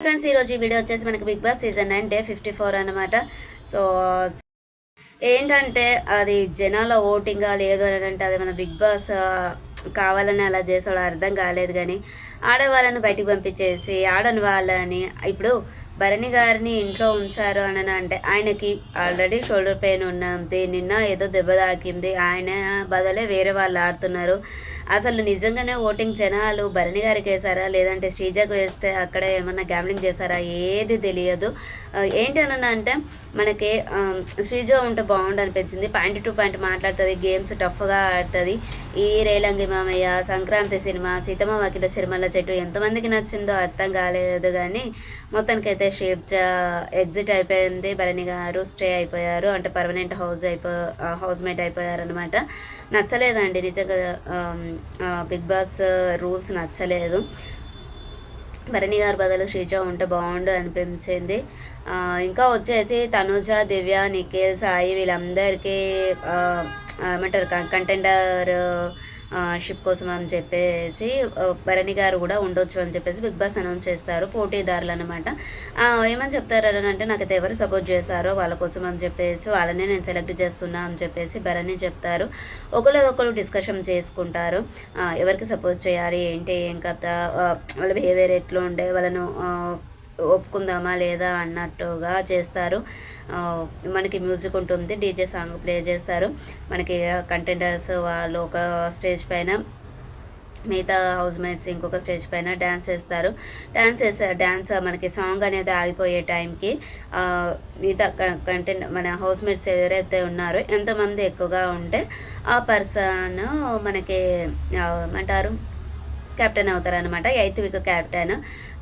Friends ఈరోజు ఈ video వచ్చేసి మనకి big boss season nine day fifty four అనమాట సో ఏంటంటే అది జనాల ఓటింగా లేదు అని అంటే అది మన బిగ్ బాస్ కావాలని అలా చేసాడు అర్థం కాలేదు కానీ ఆడవాళ్ళని బయటికి పంపించేసి ఆడని వాళ్ళని ఇప్పుడు భరణి గారిని ఇంట్లో ఉంచారు అని అంటే ఆయనకి ఆల్రెడీ షోల్డర్ పెయిన్ ఉన్నది నిన్న ఏదో దెబ్బ తాకింది ఆయన బదులే వేరే వాళ్ళు ఆడుతున్నారు. అసలు నిజంగానే ఓటింగ్ జనాలు భరణి గారికి వేసారా లేదంటే శ్రీజకు వేస్తే అక్కడ ఏమన్నా గ్యాంబ్లింగ్ చేశారా? ఏది తెలియదు. ఆ, ఏంటి అంటే మనకి శ్రీజో శ్రీజ ఉంటే బాగుండు అనిపించింది. పాయింట్ టు పాయింట్ మాట్లాడుతుంది గేమ్స్ టఫ్గా ఆడుతుంది. ఈ రేలంగి మామయ్య సంక్రాంతి సినిమా సీతమ్మ వాకిల సిరిమల్ల చెట్టు ఎంతమందికి నచ్చిందో అర్థం కాలేదు కానీ మొత్తానికైతే షేప్ ఎగ్జిట్ అయిపోయింది. భరణి గారు స్టే అయిపోయారు. అంటే పర్మనెంట్ హౌస్ అయిపో హౌస్ మేట్ అయిపోయారు అనమాట నచ్చలేదండి నిజంగా బిగ్ బాస్ రూల్స్ నచ్చలేదు. భరణి గారి బదులు శ్రీజ ఉంటే బాగుండు అనిపించింది. ఇంకా వచ్చేసి తనుజ దివ్య నిఖిల్ సాయి వీళ్ళందరికీ ఏమంటారు కంటెండర్ షిప్ కోసం అని చెప్పేసి భరణి గారు కూడా ఉండొచ్చు అని చెప్పేసి బిగ్ బాస్ అనౌన్స్ చేస్తారు పోటీదారులు అనమాట ఏమని చెప్తారు అని అంటే నాకైతే ఎవరు సపోర్ట్ చేశారో వాళ్ళ కోసం అని చెప్పేసి వాళ్ళనే నేను సెలెక్ట్ చేస్తున్నా అని చెప్పేసి భరణి చెప్తారు. ఒకరు ఒకరు డిస్కషన్ చేసుకుంటారు. ఎవరికి సపోర్ట్ చేయాలి ఏంటి ఏం కథ వాళ్ళ బిహేవియర్ ఎట్లా ఉండే వాళ్ళను ఒప్పుకుందామా లేదా అన్నట్టుగా చేస్తారు. మనకి మ్యూజిక్ ఉంటుంది డీజే సాంగ్ ప్లే చేస్తారు. మనకి కంటెండర్స్ వాళ్ళు ఒక స్టేజ్ పైన మిగతా హౌస్ మేట్స్ ఇంకొక స్టేజ్ పైన డ్యాన్స్ చేస్తారు. డ్యాన్స్ చేస్తారు డ్యాన్స్ మనకి సాంగ్ అనేది ఆగిపోయే టైంకి మిగతా కంటెంట్ మన హౌస్ మేట్స్ ఎవరైతే ఉన్నారో ఎంతమంది ఎక్కువగా ఉంటే ఆ పర్సన్ మనకి ఏమంటారు? కెప్టెన్ అవుతారనమాట ఎయిత్ వీక్ కెప్టెన్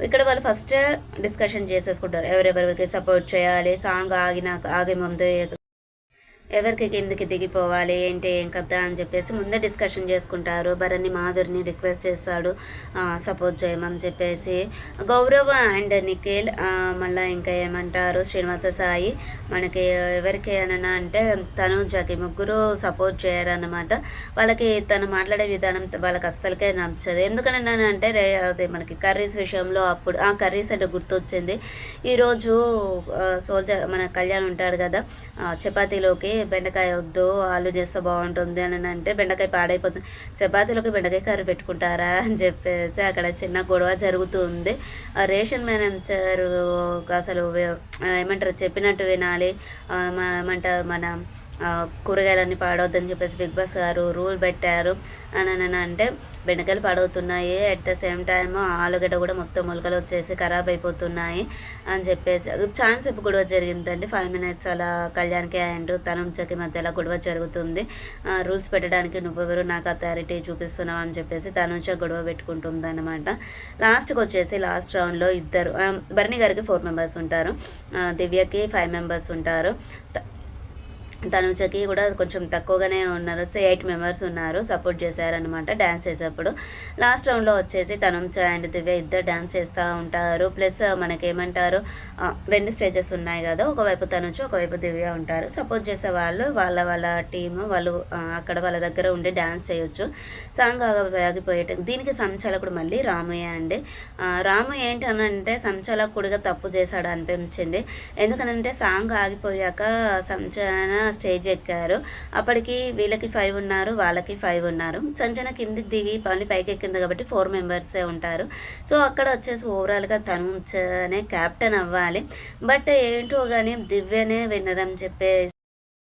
ఇక్కడ వాళ్ళు ఫస్ట్ డిస్కషన్ చేసేసుకుంటారు. ఎవరెవరికి సపోర్ట్ చేయాలి సాంగ్ ఆగిన ఆగే ముందు ఎవరికి కిందికి దిగిపోవాలి ఏంటి ఏం కదా అని చెప్పేసి ముందే డిస్కషన్ చేసుకుంటారు. భరణి మాధురిని రిక్వెస్ట్ చేస్తాడు. సపోర్ట్ చేయమని చెప్పేసి. గౌరవ్ అండ్ నిఖిల్ మళ్ళీ ఇంకా ఏమంటారు? శ్రీనివాస సాయి మనకి ఎవరికి అనన్నా అంటే తనుజకి ముగ్గురు సపోర్ట్ చేయరన్నమాట. వాళ్ళకి తను మాట్లాడే విధానం వాళ్ళకి అస్సలకే నచ్చదు. ఎందుకని అంటే రే అదే మనకి కర్రీస్ విషయంలో అప్పుడు ఆ కర్రీస్ అంటే గుర్తొచ్చింది. ఈరోజు సోల్జర్ మన కళ్యాణ్ ఉంటాడు కదా చపాతీలోకి బెండకాయ వద్దు ఆలు చేస్తే బాగుంటుంది అని అంటే బెండకాయ పాడైపోతుంది. చపాతీలోకి బెండకాయ కర్రీ పెట్టుకుంటారా అని చెప్పేసి అక్కడ చిన్న గొడవ జరుగుతుంది ఆ రేషన్ మేనేజర్ అసలు ఏమంటారు? చెప్పినట్టు వినాలి. ఏమంటారు? మన కూరగాయలన్నీ పాడవద్దని చెప్పేసి బిగ్ బాస్ గారు రూల్ పెట్టారు. అని అంటే బెండకాయలు పాడవుతున్నాయి. అట్ ద సేమ్ టైమ్ ఆలుగడ్డ కూడా మొత్తం మొలకలు వచ్చేసి ఖరాబ్ అయిపోతున్నాయి అని చెప్పేసి ఛాన్స్ ఇప్పుడు గొడవ జరిగిందండి. ఫైవ్ మినిట్స్ అలా కళ్యాణ్కి అండ్ తనుంచకి మధ్యలో గొడవ జరుగుతుంది. రూల్స్ పెట్టడానికి నువ్వెవరు నాకు అథారిటీ చూపిస్తున్నావు అని చెప్పేసి తనుంచ గొడవ పెట్టుకుంటుంది అనమాట లాస్ట్కి వచ్చేసి లాస్ట్ రౌండ్లో ఇద్దరు భరణి గారికి ఫోర్ మెంబర్స్ ఉంటారు. దివ్యకి ఫైవ్ మెంబర్స్ ఉంటారు. తనుజకి కూడా కొంచెం తక్కువగానే ఉన్నారు. సో ఎయిట్ మెంబర్స్ ఉన్నారు. సపోర్ట్ చేశారనమాట డ్యాన్స్ చేసేప్పుడు. లాస్ట్ రౌండ్లో వచ్చేసి తనుజ అండ్ దివ్య ఇద్దరు డ్యాన్స్ చేస్తూ ఉంటారు. ప్లస్ మనకేమంటారు రెండు స్టేజెస్ ఉన్నాయి కదా ఒకవైపు తనుజ ఒకవైపు దివ్య ఉంటారు. సపోర్ట్ చేసే వాళ్ళు వాళ్ళ వాళ్ళ టీమ్ వాళ్ళు అక్కడ వాళ్ళ దగ్గర ఉండి డ్యాన్స్ చేయొచ్చు. సాంగ్ ఆగిపోయేట దీనికి సంచాలకుడు మళ్ళీ రామయ్య అండి. రాము ఏంటనంటే సంచాలకుడిగా తప్పు చేశాడు అనిపించింది ఎందుకనంటే సాంగ్ ఆగిపోయాక సంచన స్టేజ్ ఎక్కారు. అప్పటికి వీళ్ళకి ఫైవ్ ఉన్నారు వాళ్ళకి ఫైవ్ ఉన్నారు. సంచన కిందికి దిగి మళ్ళీ పైకి ఎక్కింది కాబట్టి ఫోర్ మెంబర్సే ఉంటారు. సో అక్కడ వచ్చేసి ఓవరాల్గా తను క్యాప్టెన్ అవ్వాలి. బట్ ఏంటో కానీ దివ్యనే విన్నర్ అని చెప్పేసి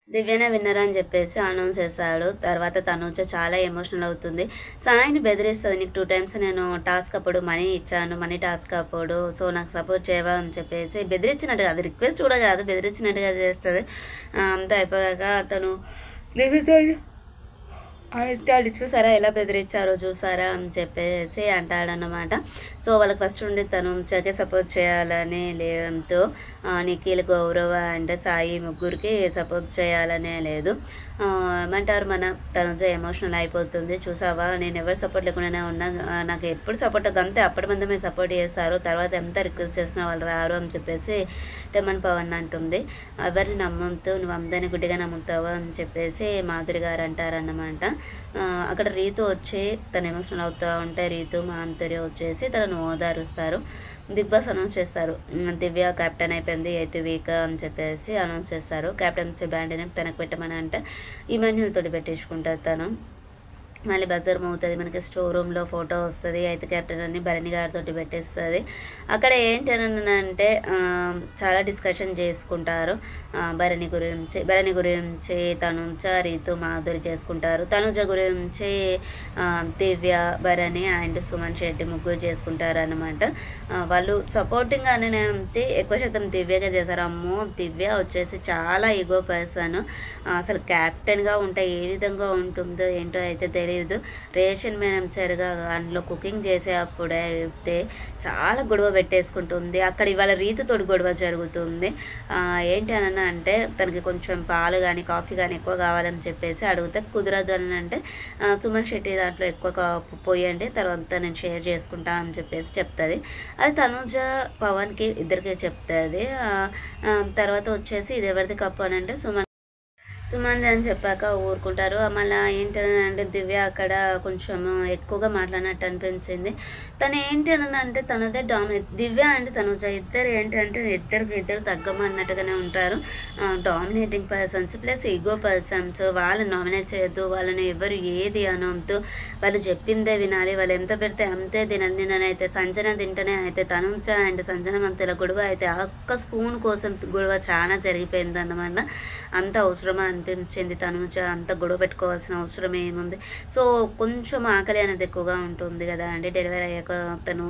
దివ్యనే విన్నర్ అని చెప్పేసి అనౌన్స్ చేశాడు. తర్వాత తను వచ్చి చాలా ఎమోషనల్ అవుతుంది. సాయిని బెదిరిస్తుంది నీకు టూ టైమ్స్ నేను టాస్క్ అప్పుడు మనీ ఇచ్చాను మనీ టాస్క్ అప్పుడు సో నాకు సపోర్ట్ చేయవా? అని చెప్పేసి బెదిరించినట్టుగా అది రిక్వెస్ట్ కూడా కాదు బెదిరించినట్టుగా చేస్తుంది. అంతా అయిపోయాక తను దివ్యతో అంటే అది చూసారా ఎలా బెదిరించారో చూసారా అని చెప్పేసి అంటాడనమాట సో వాళ్ళకి ఫస్ట్ ఉండి తను చకే సపోర్ట్ చేయాలని లేదంతో నిఖిల్ గౌరవ అండ్ సాయి ముగ్గురికి సపోర్ట్ చేయాలనే లేదు. ఏమంటారు మన తనుజ ఎమోషనల్ అయిపోతుంది. చూసావా? నేను ఎవరు సపోర్ట్ లేకుండానే ఉన్నా. నాకు ఎప్పుడు సపోర్ట్ అంతే అప్పటి మందమే సపోర్ట్ చేస్తారు. తర్వాత ఎంత రిక్వెస్ట్ చేసిన వాళ్ళు రారు అని చెప్పేసి టెమన్ పవన్ అంటుంది. ఎవరిని నమ్ముతూ నువ్వు అందరిని గుడ్డిగా నమ్ముతావా అని చెప్పేసి మాధురి గారు అంటారన్నమాట. అక్కడ రీతు వచ్చి తను ఎమోషనల్ అవుతూ ఉంటే రీతు మా వచ్చేసి తనను తను ఓదారుస్తారు. బిగ్ బాస్ అనౌన్స్ చేస్తారు. దివ్య కెప్టెన్ అయిపోయింది ఎయిత్ వీక్ అని చెప్పేసి అనౌన్స్ చేస్తారు. కెప్టెన్సీ బ్యాండ్ని తనకు పెట్టమని అంటే ఇమాన్యుల్ తోటి పెట్టించుకుంటారు తను. మళ్ళీ బజర్ అవుతుంది మనకి స్టోర్ రూమ్లో ఫోటో వస్తుంది అయితే కెప్టెన్ అని భరణి గారితో పెట్టేస్తుంది. అక్కడ ఏంటి అని చాలా డిస్కషన్ చేసుకుంటారు. భరణి గురించి భరణి గురించి తనుజ రీతు మాధురి చేసుకుంటారు. తనుజ గురించి దివ్య భరణి అండ్ సుమన్ శెట్టి ముగ్గురు చేసుకుంటారు అనమాట వాళ్ళు సపోర్టింగ్ అని అంతే ఎక్కువ శాతం దివ్యగా చేశారు అమ్మో దివ్య వచ్చేసి చాలా ఈగో పర్సన్ అసలు క్యాప్టెన్గా ఉంటే ఏ విధంగా ఉంటుందో ఏంటో అయితే తెలియదు రేషన్ మేనేజర్గా అందులో కుకింగ్ చేసే అప్పుడే అయితే చాలా గొడవ పెట్టేసుకుంటుంది. అక్కడ ఇవాళ రీతితోటి గొడవ జరుగుతుంది. ఏంటి అని అంటే తనకి కొంచెం పాలు కానీ కాఫీ కానీ ఎక్కువ కావాలని చెప్పేసి అడిగితే కుదరదు అని అంటే సుమన్ శెట్టి దాంట్లో ఎక్కువ పోయండి తర్వాత నేను షేర్ చేసుకుంటా అని చెప్పేసి చెప్తుంది. అది తనుజ పవన్కి ఇద్దరికి చెప్తుంది. తర్వాత వచ్చేసి ఇది ఎవరిది కప్పు అని అంటే సుమన్ సుమంది అని చెప్పాక ఊరుకుంటారు. మళ్ళీ ఏంటంటే దివ్య అక్కడ కొంచెం ఎక్కువగా మాట్లాడినట్టు అనిపించింది. తను ఏంటి తనదే డామినేట్. దివ్య అంటే తను ఇద్దరు ఏంటంటే ఇద్దరికి ఇద్దరు తగ్గమన్నట్టుగానే ఉంటారు. Dominating persons plus ego persons వాళ్ళని నామినేట్ చేయొద్దు వాళ్ళని ఎవరు ఏది అనొద్దు. వాళ్ళు చెప్పిందే వినాలి వాళ్ళు ఎంత పెడితే అంతే తినండి నేనైతే సంజన తింటేనే అయితే తనుంచ అండ్ సంజన మధ్యలో గొడవ అయితే ఆ ఒక్క స్పూన్ కోసం గొడవ చాలా జరిగిపోయింది అన్నమాట అంత అవసరమా అనిపించింది తనుజ అంత గొడవ పెట్టుకోవాల్సిన అవసరం ఏముంది? సో కొంచెం ఆకలి అనేది ఎక్కువగా ఉంటుంది కదా అండి. డెలివరీ అయ్యాక తను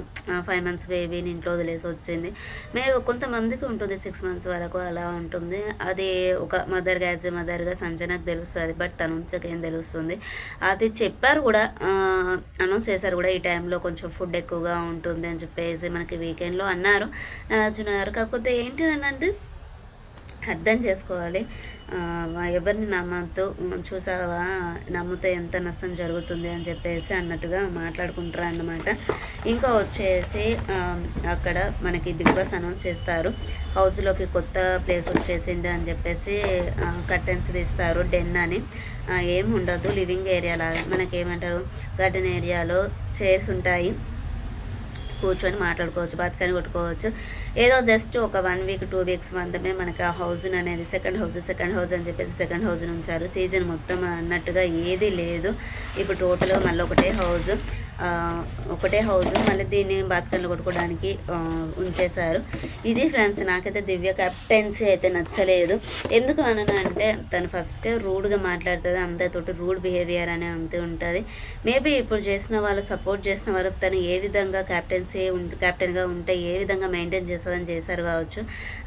ఫైవ్ మంత్స్ బేబీని ఇంట్లో వదిలేసి వచ్చింది. మే కొంతమందికి ఉంటుంది సిక్స్ మంత్స్ వరకు అలా ఉంటుంది. అది ఒక మదర్ యాజ్ ఏ మదర్గా సంజనకు తెలుస్తుంది బట్ తను ఏం తెలుస్తుంది? అది చెప్పారు కూడా అనౌన్స్ చేశారు కూడా ఈ టైంలో కొంచెం ఫుడ్ ఎక్కువగా ఉంటుంది అని చెప్పేసి మనకి వీకెండ్లో అన్నారు. అర్జున్ గారు. కాకపోతే ఏంటి అంటే అర్థం చేసుకోవాలి. ఎవరిని నమ్మతూ చూసావా? నమ్మితే ఎంత నష్టం జరుగుతుంది అని చెప్పేసి అన్నట్టుగా మాట్లాడుకుంటారు అన్నమాట. ఇంకా వచ్చేసి అక్కడ మనకి బిగ్ బాస్ అనౌన్స్ చేస్తారు. హౌస్లోకి కొత్త ప్లేస్ వచ్చేసింది అని చెప్పేసి కర్టెన్స్ తీస్తారు డెన్ అని. ఏం ఉండదు. లివింగ్ ఏరియా లాగా మనకి ఏమంటారు గార్డెన్ ఏరియాలో చైర్స్ ఉంటాయి. కూర్చొని మాట్లాడుకోవచ్చు బతకని కొట్టుకోవచ్చు. ఏదో జస్ట్ ఒక వన్ వీక్ టూ వీక్స్ మాత్రమే మనకి ఆ హౌస్ అనేది సెకండ్ హౌస్ సెకండ్ హౌస్ అని చెప్పేసి సెకండ్ హౌస్ ఉంచారు. సీజన్ మొత్తం అన్నట్టుగా ఏది లేదు. ఇప్పుడు టోటల్గా మళ్ళీ ఒకటే హౌస్ ఒకటే హౌస్ మళ్ళీ దీన్ని బతకన్లు కొట్టుకోవడానికి ఉంచేశారు. ఇది ఫ్రెండ్స్ నాకైతే దివ్య కెప్టెన్సీ అయితే నచ్చలేదు. ఎందుకు అనను అంటే తను ఫస్ట్ రూడ్గా మాట్లాడుతుంది అందరితోటి రూడ్ బిహేవియర్ అనే అంతే ఉంటుంది. మేబీ ఇప్పుడు చేసిన వాళ్ళు సపోర్ట్ చేసిన వారు తను ఏ విధంగా కెప్టెన్సీ కెప్టెన్గా ఉంటే ఏ విధంగా మెయింటైన్ చేస్తుందని చేశారు కావచ్చు.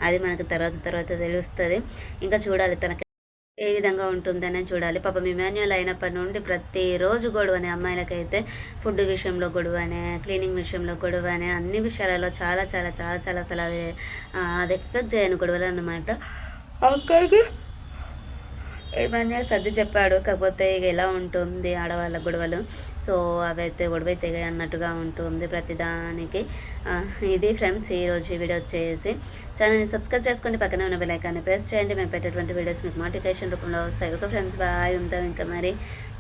అది మనకు తర్వాత తర్వాత తెలుస్తుంది. ఇంకా చూడాలి తనకి ఏ విధంగా ఉంటుందనే చూడాలి. పాపం ఇమాన్యుల్ అయినప్పటి నుండి ప్రతిరోజు గొడవనే అమ్మాయిలకైతే ఫుడ్ విషయంలో గొడవనే క్లీనింగ్ విషయంలో గొడవనే అన్ని విషయాలలో చాలా చాలా చాలా చాలా అసలు అది ఎక్స్పెక్ట్ చేయను గొడవలు అన్నమాట అక్కడికి ఇమాన్యుల్ సర్ది చెప్పాడు కాకపోతే ఇక ఎలా ఉంటుంది ఆడవాళ్ళ గొడవలు? సో అవైతే గొడవైతే అన్నట్టుగా ఉంటుంది ప్రతిదానికి. ఇది ఫ్రెండ్స్ ఈరోజు వీడియో వచ్చేసి. ఛానల్ని సబ్స్క్రైబ్ చేసుకోండి పక్కనే ఉన్న బెలైకాన్ని ప్రెస్ చేయండి. మేము పెట్టేటువంటి వీడియోస్ మీకు నోటిఫికేషన్ రూపంలో వస్తాయి. ఓకే ఫ్రెండ్స్ బాయ్ ఉంటాం ఇంకా మరి.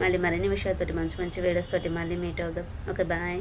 మళ్ళీ మరిన్ని విషయాలతోటి మంచి మంచి వీడియోస్ తోటి మళ్ళీ మీట్ అవుదాం. Okay bye